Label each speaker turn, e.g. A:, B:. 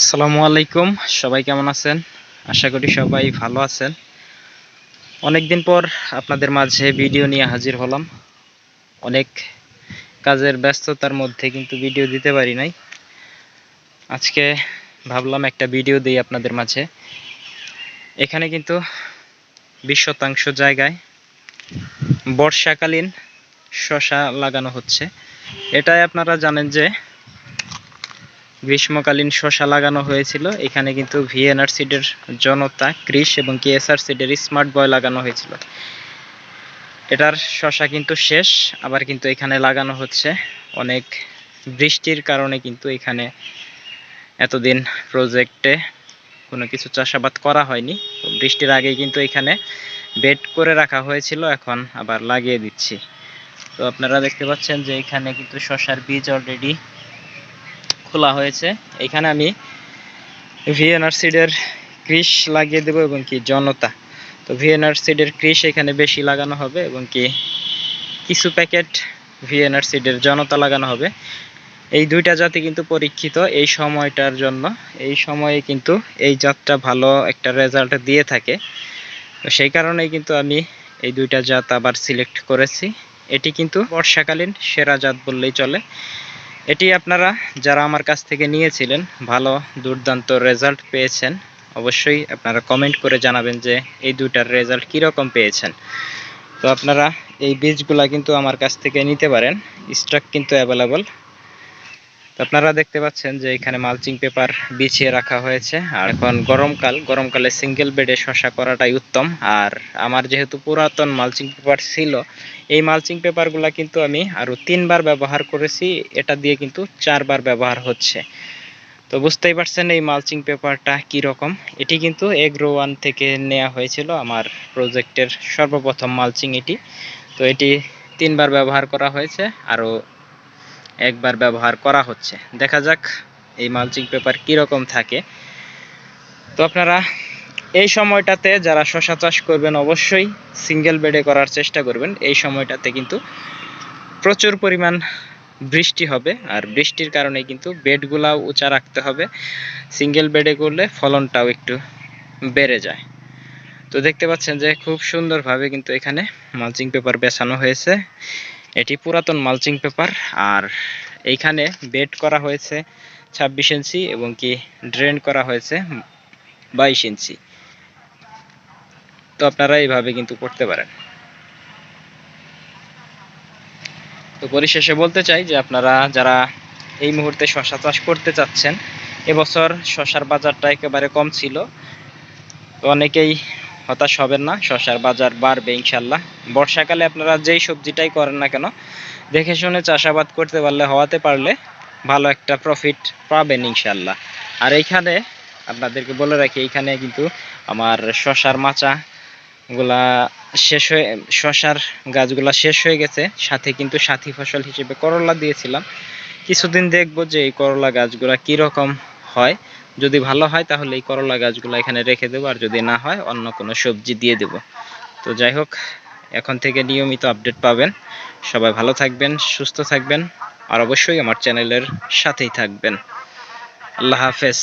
A: আসসালামু আলাইকুম। সবাই কেমন আছেন? আশা করি সবাই ভালো আছেন। অনেকদিন পর আপনাদের মাঝে ভিডিও নিয়ে হাজির হলাম। অনেক কাজের ব্যস্ততার মধ্যে কিন্তু ভিডিও দিতে পারি নাই। আজকে ভাবলাম একটা ভিডিও দিই আপনাদের মাঝে। এখানে কিন্তু বিশ শতাংশ জায়গায় বর্ষাকালীন শশা লাগানো হচ্ছে। এটাই আপনারা জানেন যে গ্রীষ্মকালীন শশা লাগানো হয়েছিল। এখানে কিন্তু ভিএনআর সিডের জনতা ক্রিস এবং কেএসআর সিডের স্মার্ট বয় লাগানো হয়েছিল। এটার শশা কিন্তু শেষ, আবার কিন্তু এখানে লাগানো হচ্ছে। অনেক বৃষ্টির কারণে কিন্তু এখানে এতদিন প্রজেক্টে কোনো কিছু চাষাবাদ করা হয়নি। বৃষ্টির আগেই কিন্তু এখানে বেড করে রাখা হয়েছিল, এখন আবার লাগিয়ে দিচ্ছি। তো আপনারা দেখতে পাচ্ছেন যে এখানে কিন্তু শশার বীজ অলরেডি খোলা হয়েছে। এখানে আমি ভিএনআর সিডের ক্রিস লাগিয়ে দেবো এবং কি জনতা। তো ভিএনআর সিডের ক্রিস এখানে বেশি লাগানো হবে এবং কি কিছু প্যাকেট ভিএনআর সিডের জনতা লাগানো হবে। এই দুইটা জাতি কিন্তু পরীক্ষিত এই সময়টার জন্য। এই সময়ে কিন্তু এই জাতটা ভালো একটা রেজাল্ট দিয়ে থাকে। তো সেই কারণেই কিন্তু আমি এই দুইটা জাত আবার সিলেক্ট করেছি। এটি কিন্তু বর্ষাকালীন সেরা জাত বললেই চলে। এটি আপনারা যারা আমার কাছ থেকে নিয়েছিলেন ভালো দুর্দান্ত রেজাল্ট পেয়েছেন, অবশ্যই আপনারা কমেন্ট করে জানাবেন যে এই দুইটার রেজাল্ট কীরকম পেয়েছেন। তো আপনারা এই বীজগুলা কিন্তু আমার কাছ থেকে নিতে পারেন স্টক কিন্তু অ্যাভেলেবল আপনারা দেখতে পাচ্ছেন যে এখানে মালচিং পেপার বিছিয়ে রাখা হয়েছে। আর এখন গরমকাল, গরমকালে সিঙ্গেল বেডে শশা করাটাই উত্তম। আর আমার যেহেতু পুরাতন মালচিং পেপার ছিল, এই মালচিং পেপারগুলা কিন্তু আমি আরও তিনবার ব্যবহার করেছি। এটা দিয়ে কিন্তু চারবার ব্যবহার হচ্ছে। তো বুঝতেই পারছেন এই মালচিং পেপারটা কি রকম? এটি কিন্তু এগ্রো ওয়ান থেকে নেওয়া হয়েছিল আমার প্রজেক্টের সর্বপ্রথম মালচিং এটি। তো এটি তিনবার ব্যবহার করা হয়েছে। আরও একবার ব্যবহার করা হচ্ছে। দেখা যাক এই মালচিং পেপার কীরকম থাকে। তো আপনারা এই সময়টাতে যারা শশা চাষ করবেন অবশ্যই সিঙ্গেল বেডে করার চেষ্টা করবেন। এই সময়টাতে কিন্তু প্রচুর পরিমাণ বৃষ্টি হবে আর বৃষ্টির কারণে কিন্তু বেডগুলাও উঁচা রাখতে হবে। সিঙ্গেল বেডে করলে ফলনটাও একটু বেড়ে যায়। তো দেখতে পাচ্ছেন যে খুব সুন্দরভাবে কিন্তু এখানে মালচিং পেপার বেছানো হয়েছে। এটি পুরাতন মালচিং পেপার। আর এইখানে বেড করা হয়েছে ছাব্বিশ ইঞ্চি এবং কি ড্রেন করা হয়েছে বাইশ ইঞ্চি। তো আপনারা এইভাবে কিন্তু করতে পারেন। তো পরিশেষে বলতে চাই যে আপনারা যারা এই মুহূর্তে শশা চাষ করতে চাচ্ছেন, এবছর শশার বাজারটা একেবারে কম ছিল। তো অনেকেই হতাশ হবেন না, শশার বাজার বাড়বে ইনশাল্লাহ। বর্ষাকালে আপনারা যেই সবজিটাই করেন না কেন, দেখে শুনে চাষাবাদ করতে পারলে, হওয়াতে পারলে ভালো একটা প্রফিট পাবেন ইনশাল্লাহ। আর এইখানে আপনাদেরকে বলে রাখি, এইখানে কিন্তু আমার শশার মাচা গুলা শেষ হয়ে, শশার গাছগুলা শেষ হয়ে গেছে। সাথে কিন্তু সাথী ফসল হিসেবে করলা দিয়েছিলাম। কিছুদিন দেখব যে এই করলা গাছগুলা কীরকম হয়। যদি ভালো হয় তাহলে এই করলা গাছগুলো এখানে রেখে দেবো, আর যদি না হয় অন্য কোনো সবজি দিয়ে দেব। তো যাই হোক, এখন থেকে নিয়মিত আপডেট পাবেন। সবাই ভালো থাকবেন, সুস্থ থাকবেন, আর অবশ্যই আমার চ্যানেলের সাথেই থাকবেন। আল্লাহ হাফেজ।